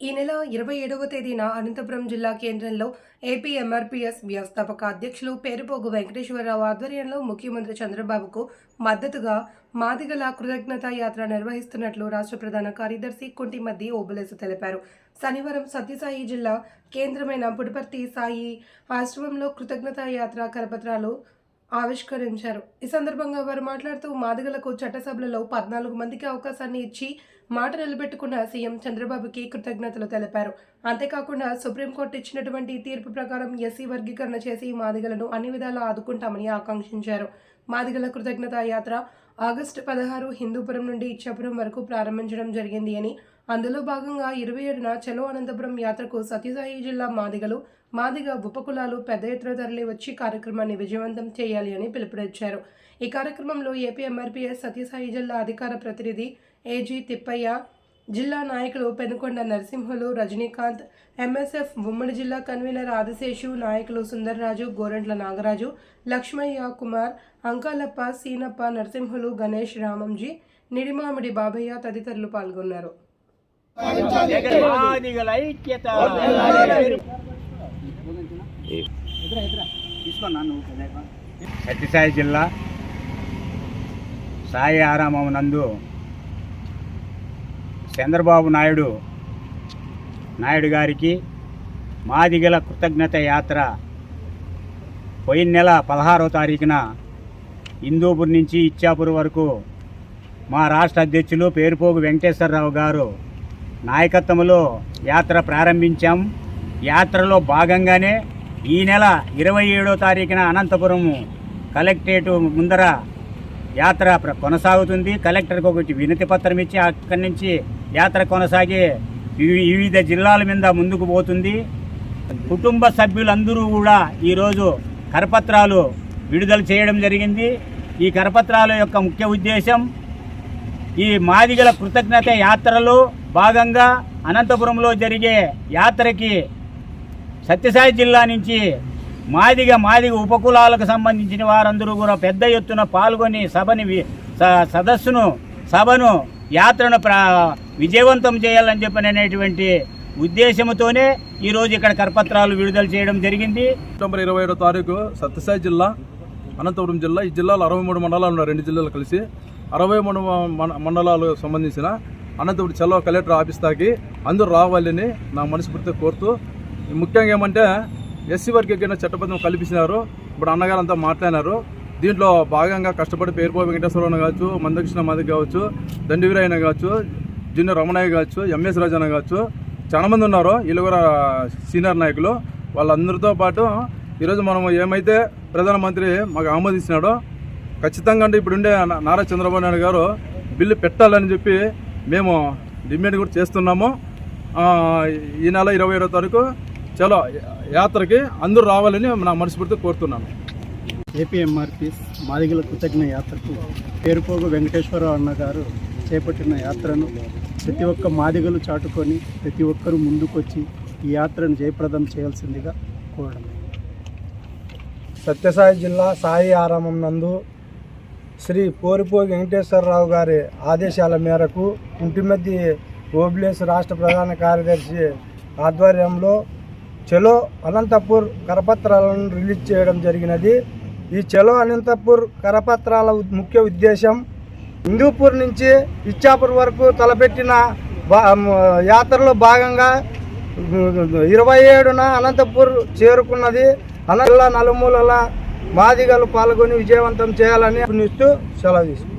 ఈ నెల ఇరవై ఏడవ తేదీన అనంతపురం జిల్లా కేంద్రంలో ఏపీ ఎంఆర్పీఎస్ వ్యవస్థాపక అధ్యక్షులు పేరుపోగు వెంకటేశ్వరరావు ఆధ్వర్యంలో ముఖ్యమంత్రి చంద్రబాబుకు మద్దతుగా మాదిగల కృతజ్ఞతా యాత్ర నిర్వహిస్తున్నట్లు రాష్ట్ర ప్రధాన కార్యదర్శి కుంటిమద్ది ఓబులేసు తెలిపారు. శనివారం సత్యసాయి జిల్లా కేంద్రమైన పుడిపర్తి సాయి ఆశ్రమంలో కృతజ్ఞతా యాత్ర కరపత్రాలు ఆవిష్కరించారు. ఈ సందర్భంగా వారు మాట్లాడుతూ మాదిగలకు చట్టసభలలో పద్నాలుగు మందికి అవకాశాన్ని ఇచ్చి మాట నిలబెట్టుకున్న సీఎం చంద్రబాబుకి కృతజ్ఞతలు తెలిపారు. అంతేకాకుండా సుప్రీంకోర్టు ఇచ్చినటువంటి తీర్పు ప్రకారం ఎస్సీ వర్గీకరణ చేసి మాదిగలను అన్ని విధాలా ఆదుకుంటామని ఆకాంక్షించారు. మాదిగల కృతజ్ఞత యాత్ర ఆగస్టు పదహారు హిందూపురం నుండి ఇచ్చాపురం వరకు ప్రారంభించడం జరిగింది అని. అందులో భాగంగా ఇరవై ఏడున చలో అనంతపురం యాత్రకు సత్యసాయి జిల్లా మాదిగలు మాదిగ ఉపకులాలు పెద్ద ఎత్తున తరలి వచ్చి కార్యక్రమాన్ని విజయవంతం చేయాలి అని పిలుపునిచ్చారు. ఈ కార్యక్రమంలో ఏపీ ఎంఆర్పీఎస్ సత్యసాయి జిల్లా అధికార ప్రతినిధి ఏజీ తిప్పయ్య జిల్లా నాయకులు పెనుకొండ నరసింహులు రజనీకాంత్ ఎంఎస్ఎఫ్ ఉమ్మడి జిల్లా కన్వీనర్ ఆదిశేషు నాయకులు సుందర్రాజు గోరంట్ల నాగరాజు లక్ష్మయ్య కుమార్ అంకాలప్ప సీనప్ప నరసింహులు గణేష్ రామంజీ నిడిమామిడి బాబయ్య తదితరులు పాల్గొన్నారు. సత్యసాయి జిల్లా సాయి ఆరామం నందు చంద్రబాబు నాయుడు నాయుడు గారికి మాదిగల కృతజ్ఞత యాత్ర పోయిన నెల పదహారవ తారీఖున హిందూపూర్ నుంచి ఇచ్చాపూర్ వరకు మా రాష్ట్ర అధ్యక్షులు పేరుపోగు వెంకటేశ్వరరావు గారు నాయకత్వంలో యాత్ర ప్రారంభించాం. యాత్రలో భాగంగానే ఈ నెల ఇరవై ఏడో తారీఖున అనంతపురం కలెక్టరేటు ముందర యాత్ర ప్ర- కొనసాగుతుంది. కలెక్టర్కి ఒకటి వినతి పత్రం ఇచ్చి అక్కడి నుంచి యాత్ర కొనసాగి వివి- వివిధ జిల్లాల మీద ముందుకు పోతుంది. కుటుంబ సభ్యులందరూ కూడా ఈరోజు కరపత్రాలు విడుదల చేయడం జరిగింది. ఈ కరపత్రాల యొక్క ముఖ్య ఉద్దేశం ఈ మాదిగల కృతజ్ఞత యాత్రలో భాగంగా అనంతపురంలో జరిగే యాత్రకి సత్యసాయి జిల్లా నుంచి మాదిగ మాదిగ ఉపకులాలకు సంబంధించిన వారందరూ కూడా పెద్ద ఎత్తున పాల్గొని సభని స- సదస్సును సభను యాత్రను ప్రా విజయవంతం చేయాలని చెప్పినటువంటి ఉద్దేశంతోనే ఈరోజు ఇక్కడ కరపత్రాలు విడుదల చేయడం జరిగింది. సెప్టెంబర్ ఇరవై ఏడో తారీఖు సత్యసాయి జిల్లా అనంతపురం జిల్లా ఈ జిల్లాలో అరవై మూడు మండలాలు ఉన్నాయి రెండు జిల్లాలు కలిసి. అరవై మూడు మన- మండలాలు సంబంధించిన అనంతపురం చల్లవ కలెక్టర్ ఆఫీస్ దాకి అందరూ రావాలని నా మనస్ఫూర్తిగా కోరుతూ ముఖ్యంగా ఏమంటే ఎస్సీ వర్గీకరణ చట్టబద్ధం కల్పించినారు. ఇప్పుడు అన్నగారు అంతా మాట్లాడినారు. దీంట్లో భాగంగా కష్టపడి పేరుపో వెంకటేశ్వరరావు కావచ్చు మందకృష్ణ మాదిక్ కావచ్చు దండివీరాయన కావచ్చు జూనియర్ రమణయ్య కావచ్చు ఎంఎస్ రాజన్న కావచ్చు చాలామంది ఉన్నారు. వీళ్ళు కూడా సీనియర్ నాయకులు. వాళ్ళందరితో పాటు ఈరోజు మనం ఏమైతే ప్రధానమంత్రి మాకు ఆమోదించినాడో ఖచ్చితంగా అంటే ఇప్పుడుండే నారా చంద్రబాబు నాయుడు గారు బిల్లు పెట్టాలని చెప్పి మేము డిమాండ్ కూడా చేస్తున్నాము. ఈ నెల ఇరవై ఏడో తారీఖు చలో యాత్రకి అందరూ రావాలని నా మనస్ఫూర్తి కోరుతున్నాను. ఏపీఎంఆర్పీస్ మాదిగల కృతజ్ఞ యాత్రకు పేరుపోగు వెంకటేశ్వరరావు అన్న గారు చేపట్టిన యాత్రను ప్రతి ఒక్క మాదిగలు చాటుకొని ప్రతి ఒక్కరూ ముందుకొచ్చి ఈ యాత్రను జయప్రదం చేయాల్సిందిగా కోరడం. సత్యసాయి జిల్లా సాయి ఆరామం నందు శ్రీ పోరిపోగి వెంకటేశ్వరరావు గారి ఆదేశాల మేరకు ఇంటిమద్ది ఓబ్లేస్ రాష్ట్ర ప్రధాన కార్యదర్శి ఆధ్వర్యంలో చలో అనంతపూర్ కరపత్రాలను రిలీజ్ చేయడం జరిగినది. ఈ చలో అనంతపూర్ కరపత్రాల ముఖ్య ఉద్దేశం హిందూపూర్ నుంచి ఇచ్చాపూర్ వరకు తలపెట్టిన యాత్రలో భాగంగా ఇరవై ఏడున అనంతపూర్ చేరుకున్నది. అనంతల నలుమూలల మాదిగలు పాల్గొని విజయవంతం చేయాలని ఇస్తూ సెలవు తీసుకుంటాం